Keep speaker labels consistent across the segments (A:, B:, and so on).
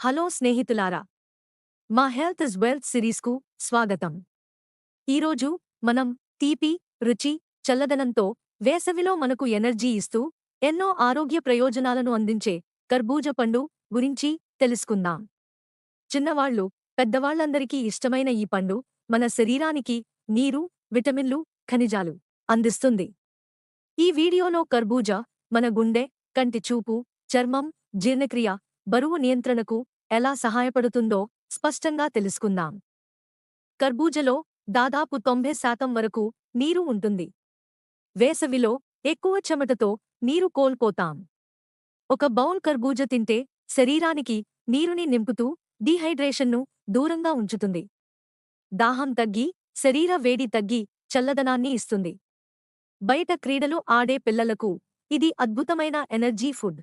A: Hello స్నేహితులారా మా health is wealth సిరీస్కు స్వాగతం. ఈరోజు మనం తీపి రుచి చల్లదనంతో వేసవిలో మనకు ఎనర్జీ ఇస్తూ ఎన్నో ఆరోగ్య ప్రయోజనాలను అందించే కర్బూజ పండు గురించి తెలుసుకుందాం. చిన్నవాళ్ళు పెద్దవాళ్ళందరికీ ఇష్టమైన ఈ పండు మన శరీరానికి నీరు విటమిన్లు ఖనిజాలు అందిస్తుంది. ఈ వీడియోలో కర్బూజా మన గుండె కంటి చూపు చర్మం జీర్ణక్రియ బరువు నియంత్రణకు ఎలా సహాయపడుతుందో స్పష్టంగా తెలుసుకుందాం. కర్బూజలో దాదాపు తొంభై శాతం వరకు నీరు ఉంటుంది. వేసవిలో ఎక్కువ చెమటతో నీరు కోల్పోతాం. ఒక బౌల్ కర్బూజ తింటే శరీరానికి నీరుని నింపుతూ డీహైడ్రేషన్ను దూరంగా ఉంచుతుంది. దాహం తగ్గి శరీర వేడి తగ్గి చల్లదనాన్ని ఇస్తుంది. బయట క్రీడలు ఆడే పిల్లలకు ఇది అద్భుతమైన ఎనర్జీ ఫుడ్.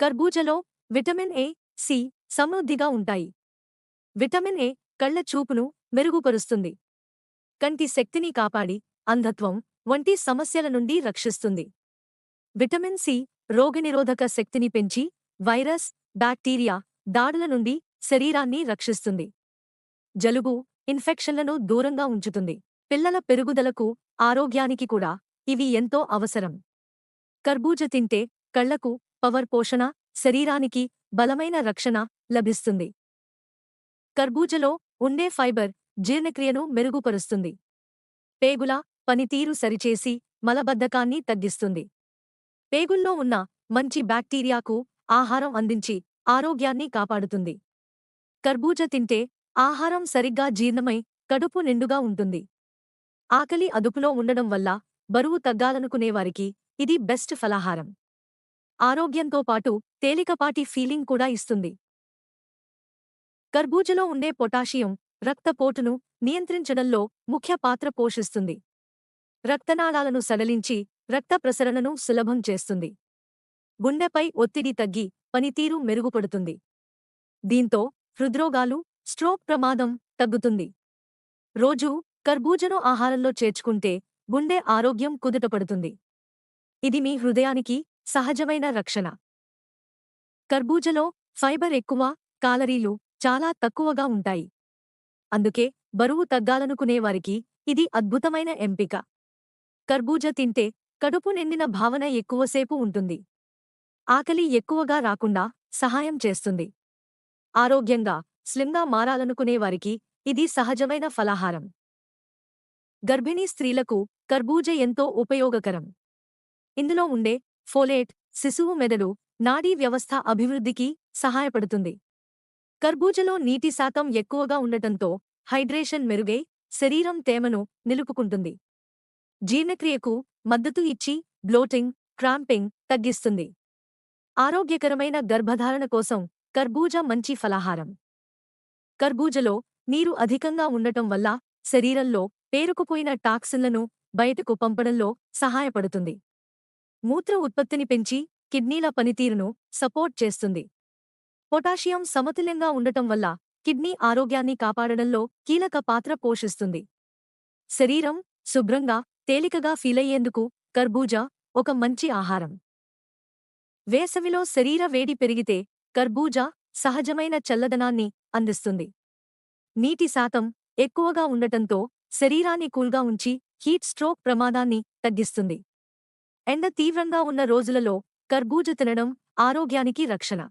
A: కర్బూజలో విటమిన్ ఏ సి సమృద్ధిగా ఉంటాయి. విటమిన్ ఏ కళ్ళ చూపును మెరుగుపరుస్తుంది. కంటి శక్తిని కాపాడి అంధత్వం వంటి సమస్యల నుండి రక్షిస్తుంది. విటమిన్ సి రోగనిరోధక శక్తిని పెంచి వైరస్ బ్యాక్టీరియా దాడుల నుండి శరీరాన్ని రక్షిస్తుంది. జలుబు ఇన్ఫెక్షన్లను దూరంగా ఉంచుతుంది. పిల్లల పెరుగుదలకు ఆరోగ్యానికి కూడా ఇవి ఎంతో అవసరం. కర్బూజ తింటే కళ్ళకు పవర్ పోషణ శరీరానికి బలమైన రక్షణ లభిస్తుంది. కర్బూజలో ఉండే ఫైబర్ జీర్ణక్రియను మెరుగుపరుస్తుంది. పేగుల పనితీరు సరిచేసి మలబద్ధకాన్ని తగ్గిస్తుంది. పేగుల్లో ఉన్న మంచి బ్యాక్టీరియాకు ఆహారం అందించి ఆరోగ్యాన్ని కాపాడుతుంది. కర్బూజ తింటే ఆహారం సరిగ్గా జీర్ణమై కడుపు నిండుగా ఉంటుంది. ఆకలి అదుపులో ఉండడం వల్ల బరువు తగ్గాలనుకునేవారికి ఇది బెస్ట్ ఫలాహారం. ఆరోగ్యంతో పాటు తేలికపాటి ఫీలింగ్ కూడా ఇస్తుంది. కర్బూజలో ఉండే పొటాషియం రక్తపోటును నియంత్రించడంలో ముఖ్య పాత్ర పోషిస్తుంది. రక్తనాళాలను సడలించి రక్త ప్రసరణను సులభం చేస్తుంది. గుండెపై ఒత్తిడి తగ్గి పనితీరు మెరుగుపడుతుంది. దీంతో హృద్రోగాలు స్ట్రోక్ ప్రమాదం తగ్గుతుంది. రోజూ కర్బూజను ఆహారంలో చేర్చుకుంటే గుండె ఆరోగ్యం కుదుటపడుతుంది. ఇది మీ హృదయానికి సహజమైన రక్షణ. కర్బూజలో ఫైబర్ ఎక్కువ కాలరీలు చాలా తక్కువగా ఉంటాయి. అందుకే బరువు తగ్గాలనుకునేవారికి ఇది అద్భుతమైన ఎంపిక. కర్బూజ తింటే కడుపు నిండిన భావన ఎక్కువసేపు ఉంటుంది. ఆకలి ఎక్కువగా రాకుండా సహాయం చేస్తుంది. ఆరోగ్యంగా స్లిమ్గా మారాలనుకునేవారికి ఇది సహజమైన ఫలాహారం. గర్భిణీ స్త్రీలకు కర్బూజ ఎంతో ఉపయోగకరం. ఇందులో ఉండే ఫోలేట్ శిశువు మెదడు నాడీ వ్యవస్థ అభివృద్ధికి సహాయపడుతుంది. కర్బూజలో నీటి శాతం ఎక్కువగా ఉండటంతో హైడ్రేషన్ మెరుగై శరీరం తేమను నిలుపుకుంటుంది. జీర్ణక్రియకు మద్దతు ఇచ్చి బ్లోటింగ్ క్రాంపింగ్ తగ్గిస్తుంది. ఆరోగ్యకరమైన గర్భధారణ కోసం కర్బూజ మంచి ఫలాహారం. కర్బూజలో నీరు అధికంగా ఉండటం వల్ల శరీరంలో పేరుకుపోయిన టాక్సిన్లను బయటకు పంపడంలో సహాయపడుతుంది. మూత్ర ఉత్పత్తిని పెంచి కిడ్నీల పనితీరును సపోర్ట్ చేస్తుంది. పొటాషియం సమతుల్యంగా ఉండటం వల్ల కిడ్నీ ఆరోగ్యాన్ని కాపాడడంలో కీలక పాత్ర పోషిస్తుంది. శరీరం శుభ్రంగా తేలికగా ఫీలయ్యేందుకు కర్బూజా ఒక మంచి ఆహారం. వేసవిలో శరీర వేడి పెరిగితే కర్బూజా సహజమైన చల్లదనాన్ని అందిస్తుంది. నీటి శాతం ఎక్కువగా ఉండటంతో శరీరాన్ని కూల్గా ఉంచి హీట్ స్ట్రోక్ ప్రమాదాన్ని తగ్గిస్తుంది. ఎండ తీవ్రంగా ఉన్న రోజులలో కర్బూజ తినడం ఆరోగ్యానికి రక్షణ.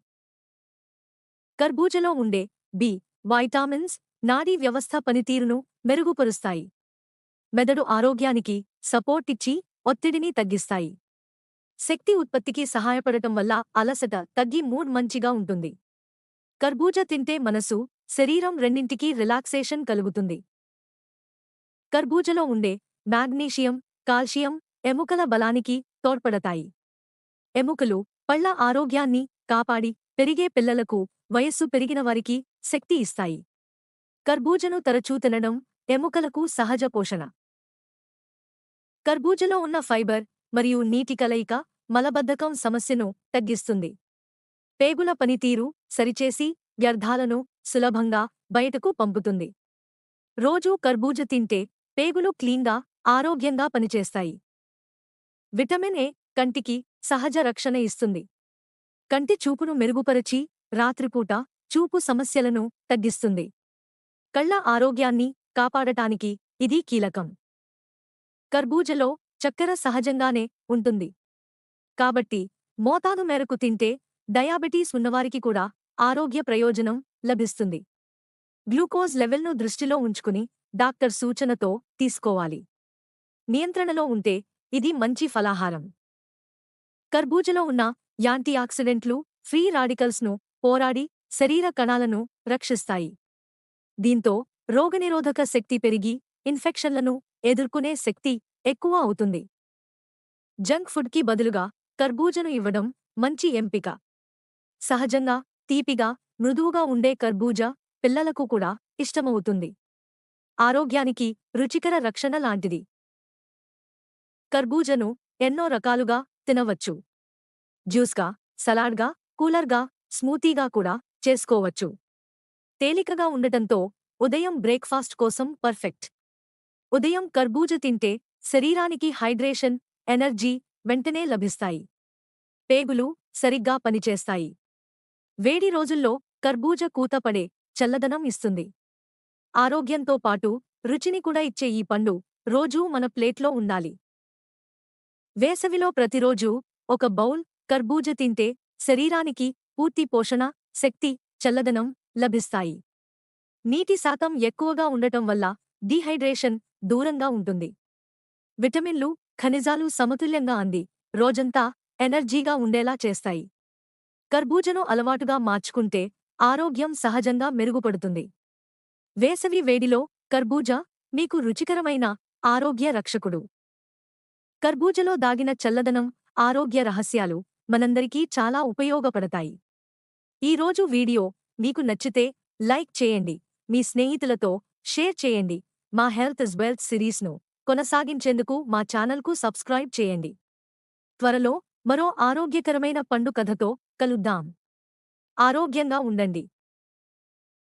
A: కర్బూజలో ఉండే బి వైటామిన్స్ నాడీ వ్యవస్థ పనితీరును మెరుగుపరుస్తాయి. మెదడు ఆరోగ్యానికి సపోర్ట్ ఇచ్చి ఒత్తిడిని తగ్గిస్తాయి. శక్తి ఉత్పత్తికి సహాయపడటం వల్ల అలసట తగ్గి మూడ్ మంచిగా ఉంటుంది. కర్బూజ తింటే మనసు శరీరం రెండింటికీ రిలాక్సేషన్ కలుగుతుంది. కర్బూజలో ఉండే మాగ్నీషియం కాల్షియం ఎముకల బలానికి తోడ్పడతాయి. ఎముకలు పళ్ళ ఆరోగ్యాన్ని కాపాడి పెరిగే పిల్లలకు వయస్సు పెరిగిన వారికి శక్తి ఇస్తాయి. కర్బూజను తరచూ తినడం ఎముకలకు సహజ పోషణ. కర్బూజలో ఉన్న ఫైబర్ మరియు నీటి కలయిక మలబద్ధకం సమస్యను తగ్గిస్తుంది. పేగుల పనితీరు సరిచేసి వ్యర్థాలను సులభంగా బయటకు పంపుతుంది. రోజూ కర్బూజ తింటే పేగులు క్లీన్గా ఆరోగ్యంగా పనిచేస్తాయి. విటమిన్ ఏ కంటికి సహజ రక్షణ ఇస్తుంది. కంటి చూపును మెరుగుపరచి రాత్రిపూట చూపు సమస్యలను తగ్గిస్తుంది. కళ్ళ ఆరోగ్యాన్ని కాపాడటానికి ఇది కీలకం. కర్బూజలో చక్కెర సహజంగానే ఉంటుంది. కాబట్టి మోతాదు మేరకు తింటే డయాబెటీస్ ఉన్నవారికి కూడా ఆరోగ్య ప్రయోజనం లభిస్తుంది. గ్లూకోజ్ లెవెల్ను దృష్టిలో ఉంచుకుని డాక్టర్ సూచనతో తీసుకోవాలి. నియంత్రణలో ఉంటే ఇది మంచి ఫలాహారం. కర్బూజలో ఉన్న యాంటీఆక్సిడెంట్లు ఫ్రీ రాడికల్స్ను పోరాడి శరీర కణాలను రక్షిస్తాయి. దీంతో రోగనిరోధక శక్తి పెరిగి ఇన్ఫెక్షన్లను ఎదుర్కొనే శక్తి ఎక్కువ అవుతుంది. జంక్ ఫుడ్కి బదులుగా కర్బూజను ఇవ్వడం మంచి ఎంపిక. సహజంగా తీపిగా మృదువుగా ఉండే కర్బూజా పిల్లలకు కూడా ఇష్టమవుతుంది. ఆరోగ్యానికి రుచికర రక్షణ లాంటిది. కర్బూజను ఎన్నో రకాలుగా తినవచ్చు. జ్యూస్గా సలాడ్గా కూలర్గా స్మూతీగా కూడా చేసుకోవచ్చు. తేలికగా ఉండటంతో ఉదయం బ్రేక్ఫాస్ట్ కోసం పర్ఫెక్ట్. ఉదయం కర్బూజ తింటే శరీరానికి హైడ్రేషన్ ఎనర్జీ వెంటనే లభిస్తాయి. పేగులు సరిగ్గా పనిచేస్తాయి. వేడి రోజుల్లో కర్బూజ కూతపడే చల్లదనం ఇస్తుంది. ఆరోగ్యంతో పాటు రుచిని కూడా ఇచ్చే ఈ పండు రోజూ మన ప్లేట్లో ఉండాలి. వేసవిలో ప్రతిరోజూ ఒక బౌల్ కర్బూజ తింటే శరీరానికి పూర్తి పోషణ శక్తి చల్లదనం లభిస్తాయి. నీటి శాతం ఎక్కువగా ఉండటం వల్ల డీహైడ్రేషన్ దూరంగా ఉంటుంది. విటమిన్లు ఖనిజాలు సమతుల్యంగా అంది. రోజంతా ఎనర్జీగా ఉండేలా చేస్తాయి. కర్బూజను అలవాటుగా మార్చుకుంటే ఆరోగ్యం సహజంగా మెరుగుపడుతుంది. వేసవి వేడిలో కర్బూజా మీకు రుచికరమైన ఆరోగ్య రక్షకుడు. కర్బూజలో దాగిన చల్లదనం ఆరోగ్య రహస్యాలు మనందరికీ చాలా ఉపయోగపడతాయి. ఈరోజు వీడియో మీకు నచ్చితే లైక్ చేయండి మీ స్నేహితులతో షేర్ చేయండి మా హెల్త్ ఇస్ వెల్త్ సిరీస్ను కొనసాగించేందుకు మా ఛానల్కు సబ్స్క్రైబ్ చేయండి. త్వరలో మరో ఆరోగ్యకరమైన పండు కథతో కలుద్దాం. ఆరోగ్యంగా ఉండండి.